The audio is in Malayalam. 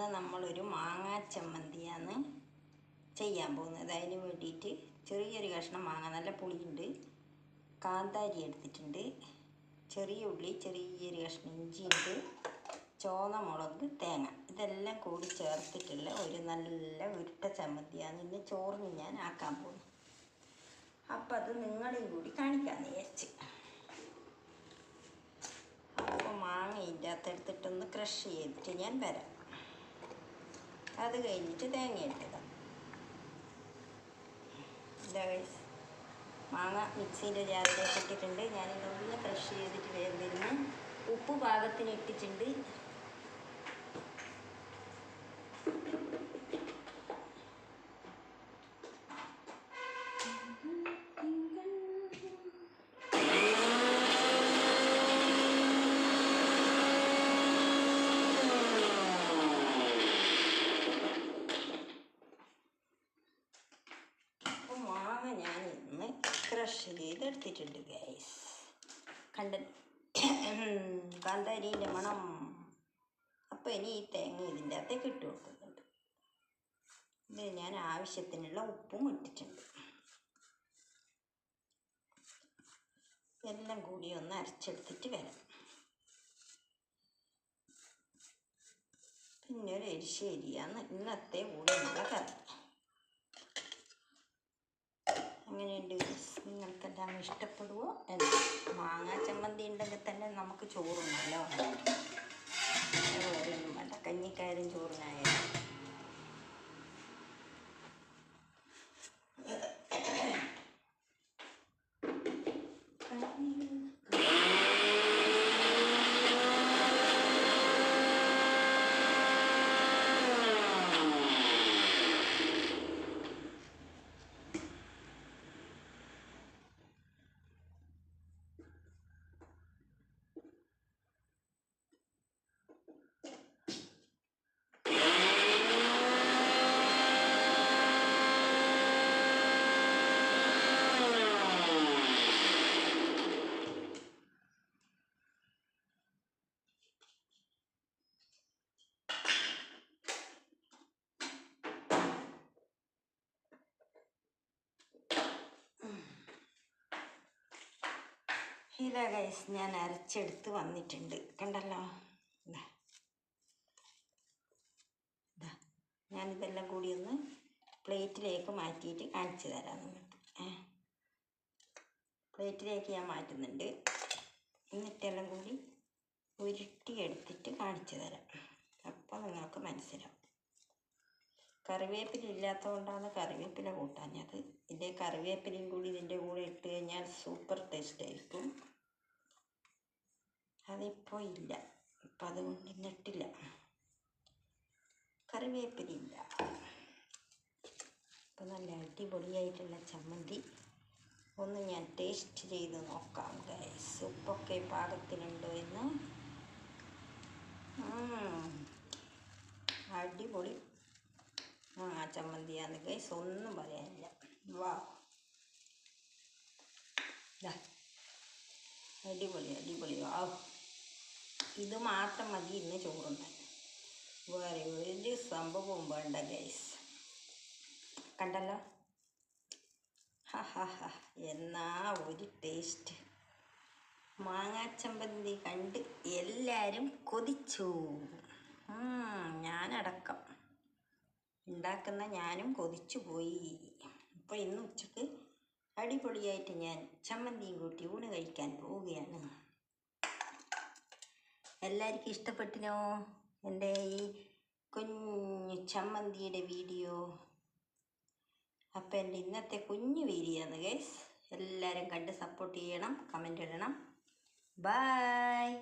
ഇന്ന് നമ്മളൊരു മാങ്ങാ ചമ്മന്തിയാണ് ചെയ്യാൻ പോകുന്നത്. അതിന് വേണ്ടിയിട്ട് ചെറിയൊരു കഷ്ണം മാങ്ങ നല്ല പുളിയുണ്ട്. കാന്താരി എടുത്തിട്ടുണ്ട്. ചെറിയ ഉള്ളി ചെറിയൊരു കഷ്ണം ഇഞ്ചിയുണ്ട് ചോന്ന മുളക് തേങ്ങ. ഇതെല്ലാം കൂടി ചേർത്തിട്ടുള്ള ഒരു നല്ല ഉരുട്ട ചമ്മന്തിയാണ് ഇന്ന് ചോറിന് ഞാൻ ആക്കാൻ പോകുന്നത്. അപ്പം അത് നിങ്ങളെയും കൂടി കാണിക്കാമെന്ന് വിചാരിച്ച്. മാങ്ങ ഇതിന്റെ അകത്തെടുത്തിട്ടൊന്ന് ക്രഷ് ചെയ്തിട്ട് ഞാൻ വരാം. അത് കഴിഞ്ഞിട്ട് തേങ്ങ ഇട്ടതാം. മാങ്ങ മിക്സീന്റെ ജാറിലേക്ക് ഇട്ടിട്ടുണ്ട്. ഞാനിതൊന്ന് ക്രഷ് ചെയ്തിട്ട് വരുന്നു ഉപ്പ് പാകത്തിന് ഇട്ടിട്ടുണ്ട് അപ്പോൾ മാങ്ങ ഞാൻ ഇന്ന് ക്രഷ് ചെയ്തെടുത്തിട്ടുണ്ട് ഗൈസ് കണ്ട കാന്താരീന്റെ മണം. അപ്പോൾ ഇനി ഈ തേങ്ങ ഇതിന്റെ അകത്തേക്ക് ഇട്ട് കൊടുക്കുന്നുണ്ട്. ഇത് ഞാൻ ആവശ്യത്തിനുള്ള ഉപ്പും ഇട്ടിട്ടുണ്ട്. എല്ലാം കൂടി ഒന്ന് അരച്ചെടുത്തിട്ട് വരാം. പിന്നെ ഒരു എരിശ്ശേരിയാണ് ഇന്നത്തെ കൂടെയുള്ള നിങ്ങൾക്കെല്ലാം ഇഷ്ടപ്പെടുവോ എന്ന്. മാങ്ങാ ചമ്മന്തി ഉണ്ടെങ്കിൽ തന്നെ നമുക്ക് ചോറുണ്ടല്ലോ വേറൊന്നും വേണ്ട. കഞ്ഞിക്കാരും ചോറിനായാലും. ഇതാ ഗൈസ് ഞാൻ അരച്ചെടുത്ത് വന്നിട്ടുണ്ട്. കണ്ടല്ലോ? ഞാനിതെല്ലാം കൂടി ഒന്ന് പ്ലേറ്റിലേക്ക് മാറ്റിയിട്ട് കാണിച്ചു തരാം നിങ്ങൾക്ക്. പ്ലേറ്റിലേക്ക് ഞാൻ മാറ്റുന്നുണ്ട്. എന്നിട്ടെല്ലാം കൂടി ഉരുട്ടി എടുത്തിട്ട് കാണിച്ചു തരാം. അപ്പോൾ നിങ്ങൾക്ക് മനസ്സിലാവും. കറിവേപ്പില ഇല്ലാത്തതുകൊണ്ടാണ് കറിവേപ്പില കൂട്ടാഞ്ഞത്. ഇതിന്റെ കറിവേപ്പിലയും കൂടി ഇതിന്റെ കൂടെ ഇട്ട് കഴിഞ്ഞാൽ സൂപ്പർ ടേസ്റ്റ് ആയിരിക്കും. അതിപ്പോൾ ഇല്ല അപ്പം അതുകൊണ്ട് ഇന്നിട്ടില്ല കറിവേപ്പില ഇല്ല അപ്പം നല്ല അടിപൊളിയായിട്ടുള്ള ചമ്മന്തി. ഒന്ന് ഞാൻ ടേസ്റ്റ് ചെയ്ത് നോക്കാം ഗൈസ് ഉപ്പൊക്കെ പാകത്തിനുണ്ടോ എന്ന്. അടിപൊളി. ആ ചമ്മന്തിയാന്ന് ഗൈസ് ഒന്നും പറയാനില്ല. വാ. അടിപൊളി അടിപൊളി. വാ. ഇത് മാത്രം മതി ഇന്ന് ചോറുണ്ടാൻ വേറെ ഒരു സംഭവവും വേണ്ട ഗൈസ് കണ്ടല്ലോ? എന്നാ ഒരു ടേസ്റ്റ് മാങ്ങാച്ചമ്പന്തി കണ്ട് എല്ലാവരും കൊതിച്ചു. ഞാനടക്കം. ഉണ്ടാക്കുന്ന ഞാനും കൊതിച്ചു പോയി. അപ്പോൾ ഇന്ന് ഉച്ചയ്ക്ക് അടിപൊളിയായിട്ട് ഞാൻ ചമ്മന്തിയും കൂട്ടി ഊണ് കഴിക്കാൻ പോവുകയാണ്. എല്ലാവർക്കും ഇഷ്ടപ്പെട്ടിനോ? എന്റെ ഈ കുഞ്ഞു ചമ്മന്തിയുടെ വീഡിയോ. അപ്പം എന്റെ ഇന്നത്തെ കുഞ്ഞു വീഡിയോ ആണ് ഗൈസ് എല്ലാവരും കണ്ട് സപ്പോർട്ട് ചെയ്യണം കമന്റ് ഇടണം. ബായ്